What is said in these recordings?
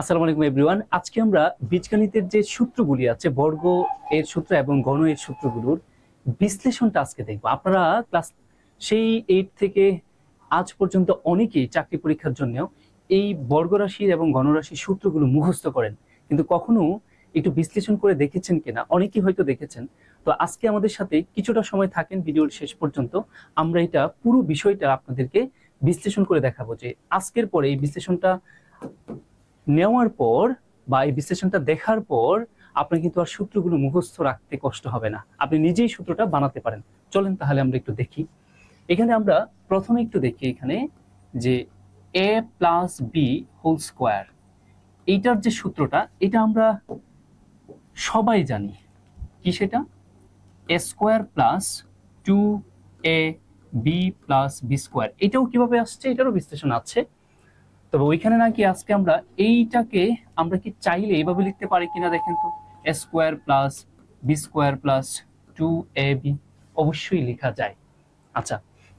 আসসালামু আলাইকুম এভরিওয়ান আজকে আমরা বীজগণিতের যে সূত্রগুলি আছে, বর্গ এর সূত্র এবং গণ এর সূত্রগুলোর বিশ্লেষণটা আজকে দেখব। আপনারা ক্লাস সেই এইট থেকে আজ পর্যন্ত অনেকেই চাকরি পরীক্ষার জন্য এই বর্গরাশির এবং গণরাশির সূত্রগুলো মুখস্থ করেন, কিন্তু কখনো একটু বিশ্লেষণ করে দেখেছেন কিনা? অনেকেই হয়তো দেখেছেন। তো আজকে আমাদের সাথে কিছুটা সময় থাকেন ভিডিওর শেষ পর্যন্ত, আমরা এটা পুরো বিষয়টা আপনাদেরকে বিশ্লেষণ করে দেখাবো যে আজকের পরে এই বিশ্লেষণটা নেওয়ার পর বা এই বিশ্লেষণটা দেখার পর আপনার কিন্তু আর সূত্রগুলো মুখস্থ রাখতে কষ্ট হবে না। আপনি নিজেই সূত্রটা বানাতে পারেন। চলেন তাহলে আমরা একটু দেখি। এখানে আমরা প্রথমে একটু দেখি এখানে যে A plus B whole square এইটার যে সূত্রটা, এটা আমরা সবাই জানি। কি সেটা? A square plus two A B plus B square এটাও কীভাবে আসছে? এটারও বিশ্লেষণ আছে। তবে ওইখানে নাকি আজকে আমরা এইটাকে আমরা কি চাইলে এইভাবে লিখতে পারি কিনা দেখেন তো A square plus B square plus two A B অবশ্যই লেখা যায়। আচ্ছা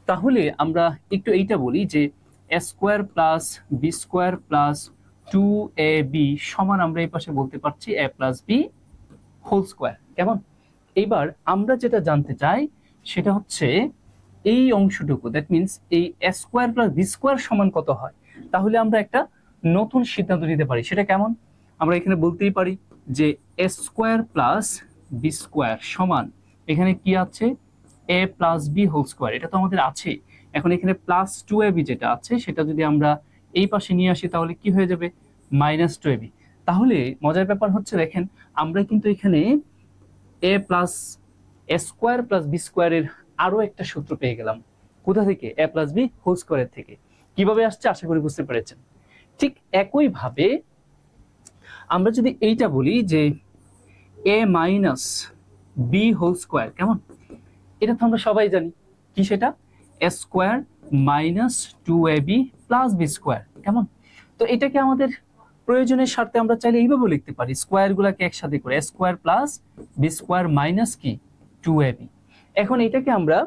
তাহলে আমরা একটু এইটা বলি যে A square plus B square plus two A B সমান আমরা এই পাশে বলতে পারছি A plus B whole square কেমন? এবার আমরা যেটা জানতে চাই সেটা হচ্ছে এই অংশটুকু দ্যাট মিনস এই A square plus B square সমান কত হয়? তাহলে আমরা একটা নতুন সিদ্ধান্ত নিতে পারি। সেটা কেমন? আমরা এখানে বলতেই পারি যে A square plus B square সমান, এখানে কি আছে? A plus B whole square এটা তো আমাদের আছে। এখন এখানে প্লাস টু এ বি যেটা আছে, সেটা যদি আমরা এই পাশে নিয়ে আসি, তাহলে কি হয়ে যাবে? মাইনাস টু এ বি তাহলে মজার ব্যাপার হচ্ছে, দেখেন, আমরা কিন্তু এখানে A plus A square plus B স্কোয়ারের আরও একটা সূত্র পেয়ে গেলাম। কোথা থেকে? এ প্লাস বি হোল স্কোয়ারের থেকে। কীভাবে আসছে আশা করি বুঝতে পেরেছেন। ঠিক একইভাবে আমরা যদি এইটা বলি যে A minus B whole square কেমন? এটা তো আমরা সবাই জানি। কি সেটা? A square minus two A B plus B square কেমন? তো এটাকে আমাদের প্রয়োজনের স্বার্থে আমরা চাইলে এইভাবে লিখতে পারি। স্কোয়ার গুলাকে একসাথে করে square plus B square minus কি? টু এ বি এখন এটাকে আমরা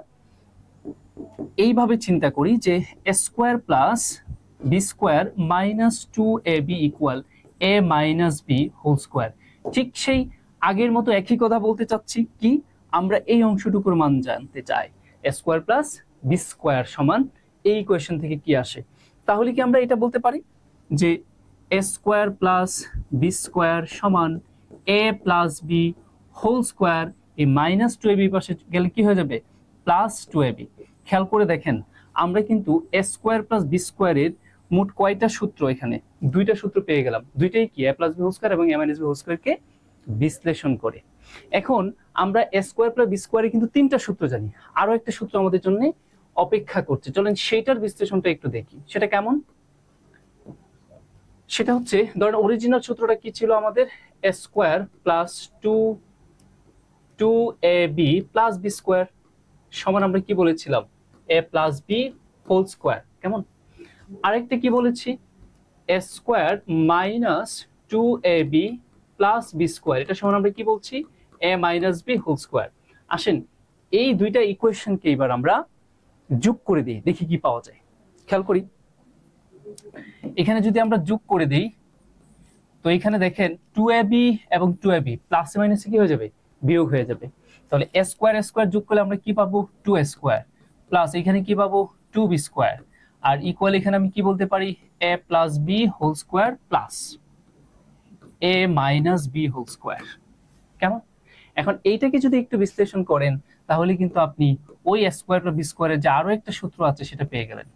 এইভাবে চিন্তা করি যে square plus B square minus two A B equal A minus B whole square ঠিক সেই আগের মতো একই কথা বলতে চাচ্ছি কি, আমরা এই অংশটুকুর মান জানতে চাই। স্কোয়ার প্লাস বি স্কোয়ার সমান এই কোয়েশন থেকে কি আসে। তাহলে কি আমরা এটা বলতে পারি যে A square plus B square সমান A plus B whole square এই মাইনাস টু এ বি পাশে গেলে কি হয়ে যাবে? প্লাস টু এ বি খেয়াল করে দেখেন, আমরা কিন্তু এ স্কোয়ার প্লাস বি স্কোয়ারের মোট কয়টা সূত্র এখানে? দুইটা সূত্র পেয়ে গেলাম। দুইটাই কি? A plus B whole square এবং এ মাইনাস বি হোল স্কোয়ারকে বিশ্লেষণ করে। এখন আমরা এ স্কোয়ার প্লাস বি স্কোয়ারে কিন্তু তিনটা সূত্র জানি। আরও একটা সূত্র আমাদের জন্য অপেক্ষা করছে। চলেন সেটার বিশ্লেষণটা একটু দেখি। সেটা কেমন? সেটা হচ্ছে, ধরেন অরিজিনাল সূত্রটা কি ছিল আমাদের? A square plus two two A B plus B square সমান আমরা কি বলেছিলাম? A plus B whole square কেমন? আরেকটা কি বলেছি? A square minus two A B plus B square এটা সমান আমরা কি বলছি? A minus B whole square আসেন, এই দুইটা ইকুয়েশনকে এবার আমরা যোগ করে দিই, দেখি কি পাওয়া যায়। খেয়াল করি। এখানে যদি আমরা যোগ করে দিই, তো এখানে দেখেন টু এ বি এবং টু এ বি প্লাস মাইনাসে কি হয়ে যাবে? বিয়োগ হয়ে যাবে। তাহলে এ স্কোয়ার স্কোয়ার যোগ করলে আমরা কি পাবো? টু স্কোয়ার প্লাস এখানে কি পাবো? টু বি স্কোয়ার আর ইকুয়াল এখানে আমি কি বলতে পারি? A plus B whole square plus A minus B whole square কেমন? এখন এইটাকে যদি একটু বিশ্লেষণ করেন, তাহলে কিন্তু আপনি ওই স্কোয়ার প্লাস বি স্কোয়ারের যে আরও একটা সূত্র আছে, সেটা পেয়ে গেলেন।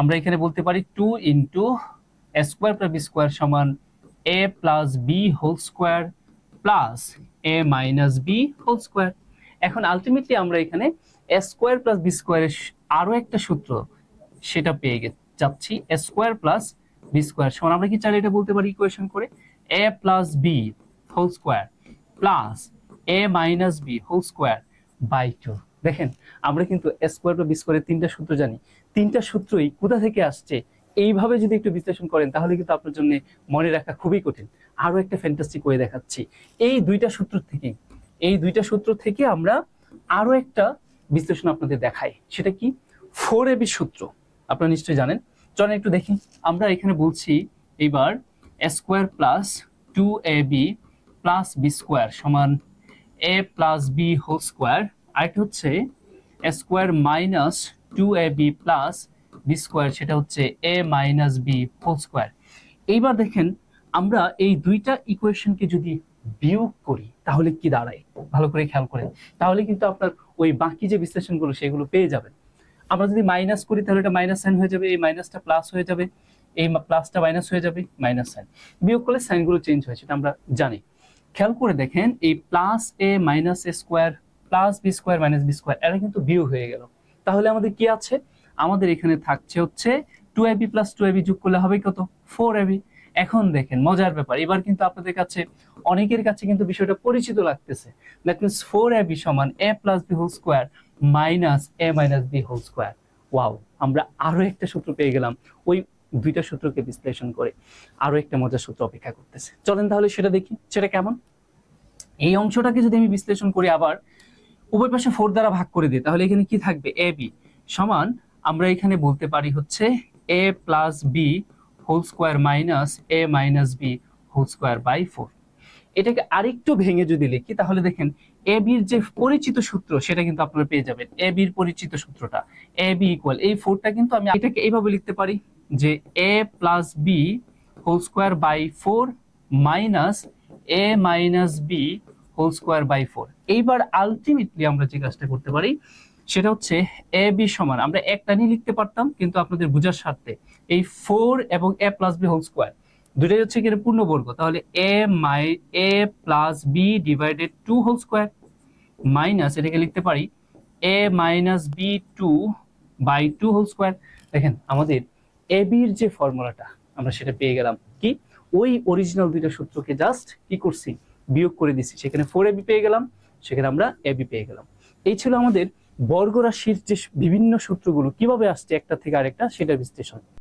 আমরা এখানে বলতে পারি two into square plus B square সমান A plus B whole square plus A minus B whole square এখন আলটিমেটলি আমরা এখানে এ স্কোয়ার প্লাস বি স্কোয়ারের আরও একটা সূত্র সেটা পেয়ে যাচ্ছি। স্কোয়ার প্লাস বি স্কোয়ার সমান, আমরা কি চাইলে এটা বলতে পারি ইকুয়েশন করে? A plus B whole square plus A minus B whole square by two দেখেন, আমরা কিন্তু স্কোয়ার প্লাস বি স্কোয়ারের তিনটা সূত্র জানি। তিনটা সূত্রই কোথা থেকে আসছে? এইভাবে যদি একটু বিশ্লেষণ করেন, তাহলে কিন্তু আপনার জন্য মনে রাখা খুবই কঠিন। আরও একটা ফ্যান্টাস্টিক ওয়ে দেখাচ্ছি। এই দুইটা সূত্র থেকে, এই দুইটা সূত্র থেকে আমরা আরও একটা বিশ্লেষণ আপনাদের দেখাই সেটা কি? ফোর এবি সূত্র। আপনারা নিশ্চয়ই জানেন। চলেন একটু দেখি। আমরা এখানে বলছি এইবার square plus two A B plus B square সমান A plus B whole square আরেকটা হচ্ছে square minus two A B plus B square সেটা হচ্ছে A minus B whole square এইবার দেখেন, আমরা এই দুইটা ইকুয়েশনকে যদি বিয়োগ করি, তাহলে কি দাঁড়ায়? ভালো করে খেয়াল করেন। তাহলে কিন্তু আপনার ওই বাকি যে বিশ্লেষণগুলো, সেগুলো পেয়ে যাবেন। আমরা যদি মাইনাস করি, তাহলে এটা মাইনাস সাইন হয়ে যাবে। এই মাইনাসটা প্লাস হয়ে যাবে। এই প্লাসটা মাইনাস হয়ে যাবে মাইনাস সাইন বিয়োগ করলে সাইনগুলো চেঞ্জ হয়, সেটা আমরা জানি। খেয়াল করে দেখেন, এই plus A minus A square plus B square minus B square এটা কিন্তু বিয়োগ হয়ে গেল। তাহলে আমাদের কি আছে? আমাদের এখানে থাকছে হচ্ছে two A B plus two A B যোগ করলে হবে কত? ফোর এবি এখন দেখেন, মজার ব্যাপার। এবার কিন্তু আপনাদের কাছে, অনেকের কাছে কিন্তু বিষয়টা পরিচিত লাগতেছে। দ্যাট মিনস ফোর এবি সমান A plus B whole square minus A minus B whole square wow আমরা আরও একটা সূত্র পেয়ে গেলাম। ওই দুইটা সূত্রকে বিশ্লেষণ করে আরও একটা মজার সূত্র অপেক্ষা করতেছে। চলেন তাহলে সেটা দেখি, সেটা কেমন? এই অংশটাকে যদি আমি বিশ্লেষণ করি আবার, উভয় পাশে ফোর দ্বারা ভাগ করে দিই, তাহলে এখানে কি থাকবে? এ বি সমান, আমরা এখানে বলতে পারি হচ্ছে A plus B whole square minus A minus B whole square by four এটাকে আরেকটু ভেঙে যদি লিখি, তাহলে দেখেন এ বির যে পরিচিত সূত্র, সেটা কিন্তু আপনারা পেয়ে যাবেন। এ বির পরিচিত সূত্রটা। এ বি ইকুয়াল এই ফোরটা কিন্তু আমি এটাকে এইভাবে লিখতে পারি যে A plus B whole square by four minus A minus B whole square by four এইবার আলটিমেটলি আমরা যে কাজটা করতে পারি সেটা হচ্ছে এ বি সমান। আমরা একটা নিয়ে লিখতে পারতাম, কিন্তু আপনাদের বোঝার স্বার্থে। এই ফোর এবং A plus B whole square দুটাই হচ্ছে কি পূর্ণবর্গ? তাহলে A my A plus B divided to whole square minus এটাকে লিখতে পারি A minus B two by two whole square দেখেন, আমাদের এ বির যে ফর্মুলাটা, আমরা সেটা পেয়ে গেলাম কি? ওই অরিজিনাল দুইটা সূত্রকে জাস্ট কি করছি? বিয়োগ করে দিছি। সেখানে ফোর এবি পেয়ে গেলাম, সেখানে আমরা এবি পেয়ে গেলাম। এই ছিল আমাদের বর্গরাশির যে বিভিন্ন সূত্রগুলো কীভাবে আসছে একটা থেকে আরেকটা সেটা বিশ্লেষণ।